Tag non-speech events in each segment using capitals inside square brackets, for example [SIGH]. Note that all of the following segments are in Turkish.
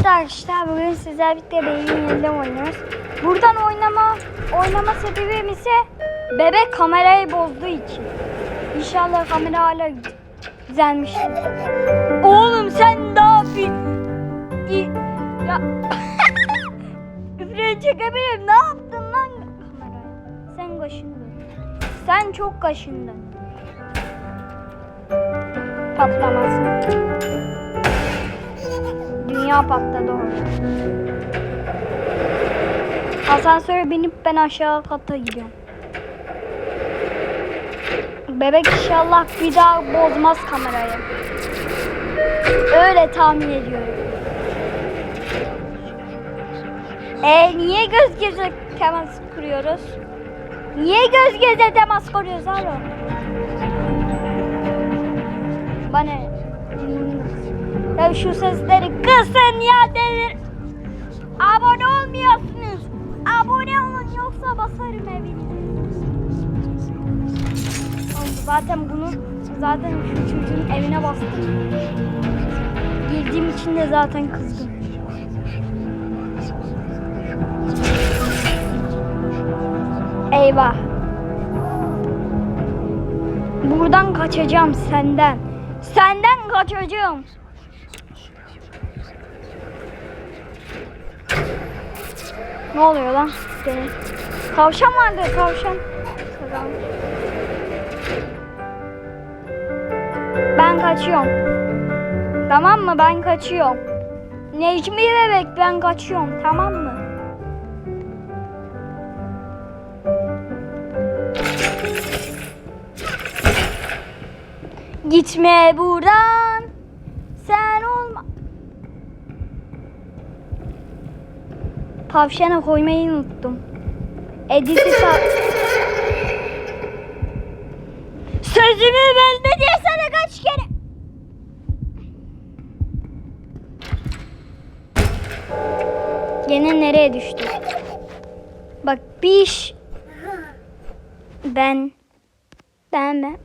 Evet arkadaşlar bugün sizlerle birlikte beyin yerine oynuyoruz. Buradan oynama oynama sebebim ise bebek kamerayı bozduğu için. İnşallah kamera hala güzelmiştir. Oğlum sen ne yapıyorsun? Ya [LAUGHS] Üfreyi çekebilirim. Ne yaptın lan kameraya? Sen kaşındın. Sen çok kaşındın. Patlamasın. Dünya patladı orada. Asansöre binip ben aşağı kata gidiyorum. Bebek inşallah bir daha bozmaz kamerayı. Öyle tahmin ediyorum. E niye göz göze temas kuruyoruz? Niye göz göze temas kuruyoruz alo? Bana ya şu sesleri kısın ya delir. Abone olmuyorsunuz. Abone olun yoksa basarım evini. Zaten bunu zaten şu çocuğun evine bastım. Girdiğim için de zaten kızdım. Eyvah. Buradan kaçacağım senden. Senden kaçacağım. Ne oluyor lan? Benim. Tavşan vardı. Tamam. Ben kaçıyorum. Tamam mı? Ben kaçıyorum. Necmi bebek ben kaçıyorum. Tamam mı? Gitme buradan. Sen olma. Tavşana koymayı unuttum. Edit'i sa... Sözümü bölme diye sana kaç kere... Gene nereye düştü? Bak bir iş... Ben... Ben ben...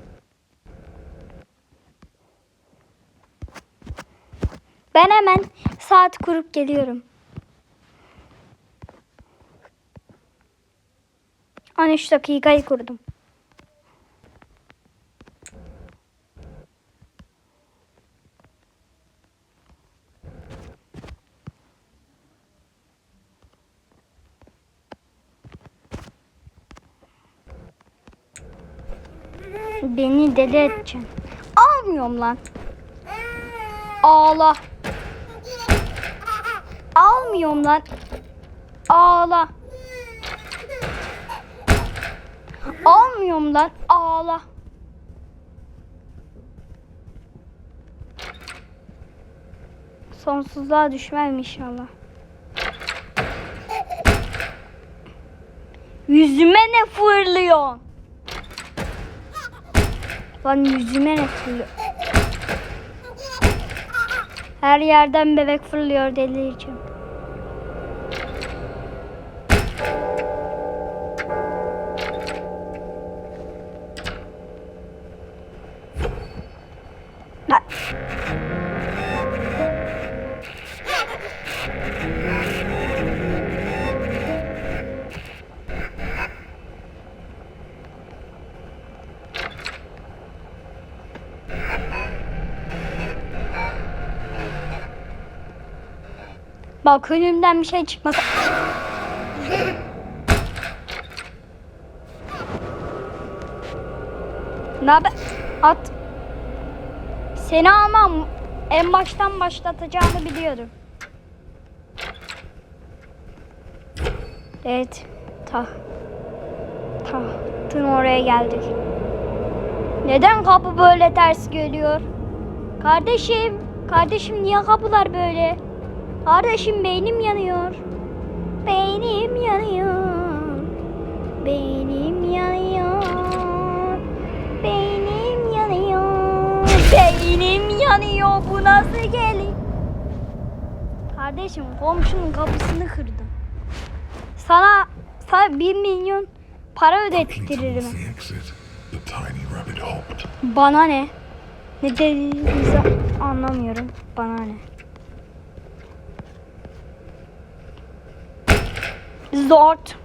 Ben hemen saat kurup geliyorum. 13 dakikayı kurdum. Beni deli edeceksin. Almıyorum lan. Ağla. Almıyorum lan. Ağla. Almıyorum lan. Ağla. Sonsuzluğa düşmem inşallah. Yüzüme ne fırlıyor? Lan yüzüme ne fırlıyor? Her yerden bebek fırlıyor delireceğim. Bak bir şey çıkmasa. Ne haber? At. Seni almam. En baştan başlatacağını biliyorum. Evet. Ta. Tahtın oraya geldik. Neden kapı böyle ters geliyor? Kardeşim. Kardeşim niye kapılar böyle? Kardeşim beynim yanıyor. Beynim yanıyor. Beynim yanıyor. Beynim yanıyor. [LAUGHS] Beynim yanıyor. Bu nasıl gelin? Kardeşim komşunun kapısını kırdım. Sana, sana bir milyon para ödettiririm. Bana ne? Ne dediğinizi anlamıyorum. Bana ne? Zort.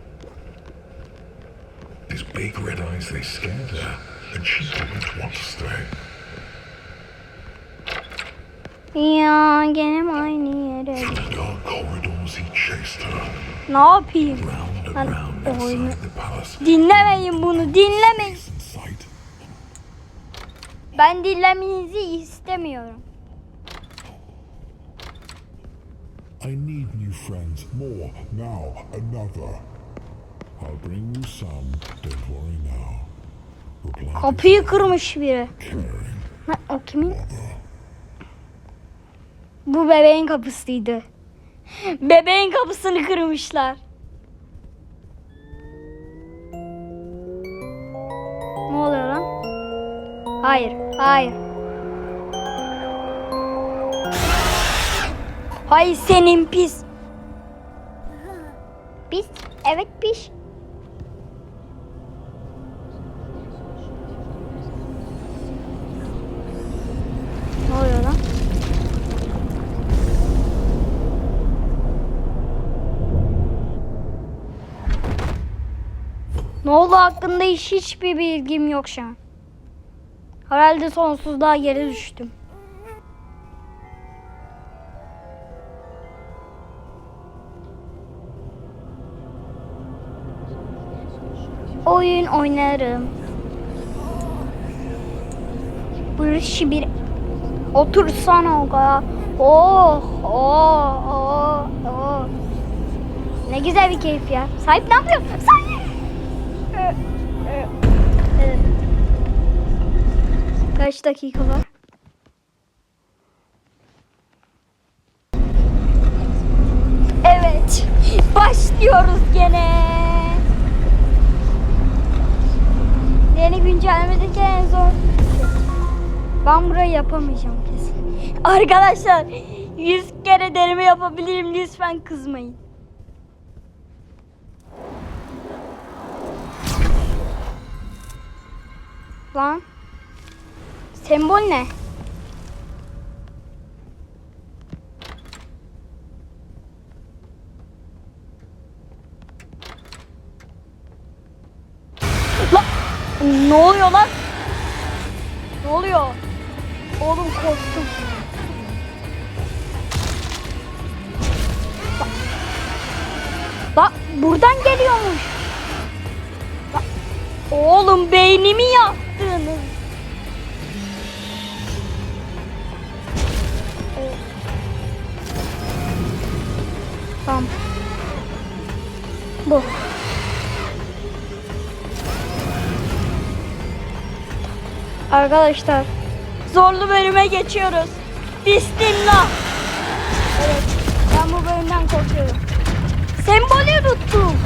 His big red eyes, they scared her, and she didn't want to stay. Ya gene aynı yere? Through the dark corridors, he chased her, Ne yapayım? Ben oyunu-. Dinlemeyin bunu dinlemeyin. Ben dinlemenizi istemiyorum. I need new friends. More now, another. I'll bring you some. Don't worry now. Reply Kapıyı kırmış biri. Ha, o kimin? Bu bebeğin kapısıydı. Bebeğin kapısını kırmışlar. Ne oluyor lan? Hayır, hayır. Hay senin pis. Pis? Evet pis. Ne oluyor lan? Ne oldu hakkında hiç hiçbir bilgim yok şu an. Herhalde sonsuzluğa geri düştüm. Oyun oynarım. Burası bir otursana o kadar. Oh, oh, oh, oh. Ne güzel bir keyif ya. Sahip ne yapıyor? Sahip! Kaç dakika var? Evet. Başlıyoruz gene. Güncellemedeki en zor. Ben burayı yapamayacağım kesin. [LAUGHS] Arkadaşlar 100 kere deneme yapabilirim lütfen kızmayın. Lan. Sembol ne? Lan. Ne oluyor lan? Ne oluyor? Oğlum korktum. Bak. Bak buradan geliyormuş. Bak. Oğlum beynimi yaktınız. Tamam. Bu. Arkadaşlar zorlu bölüme geçiyoruz. Bismillah. Evet ben bu bölümden korkuyorum. Sembolü tuttum.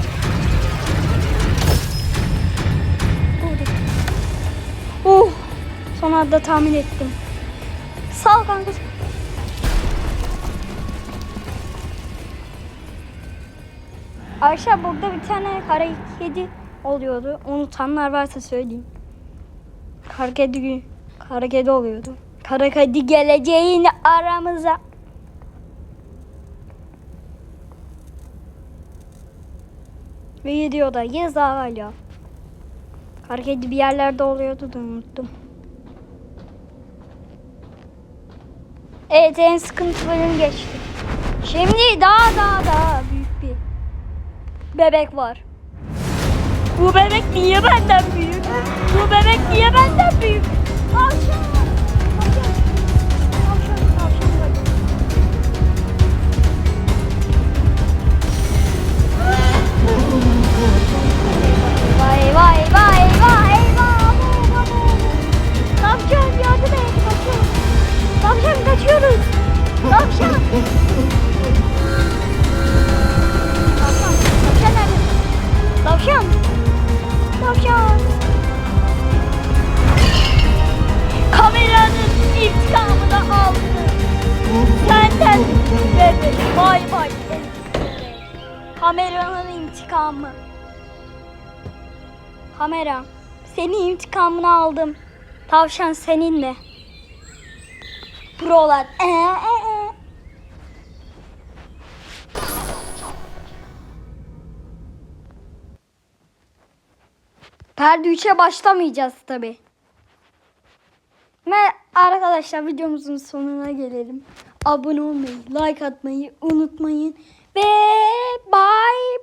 Uh, son anda tahmin ettim. Sağ ol kanka. Ayşe burada bir tane kara kedi oluyordu. Unutanlar varsa söyleyeyim. Kara kedi, kara kedi oluyordu. Kara kedi geleceğin aramıza. Videodayız hala. Kara kedi bir yerlerde oluyordu da unuttum. Evet en sıkıntı bölüm geçti. Şimdi daha daha daha büyük bir bebek var. Bu bebek niye benden büyük? Bu bebek niye benden büyük? Tavşan! Tavşan! Vay vay. Kameranın intikamı. Kamera. Senin intikamını aldım. Tavşan seninle. Brolar. Ee, ee, ee. Perde 3'e başlamayacağız tabi. Ve arkadaşlar videomuzun sonuna gelelim. Abone olmayı, like atmayı unutmayın. Ve bye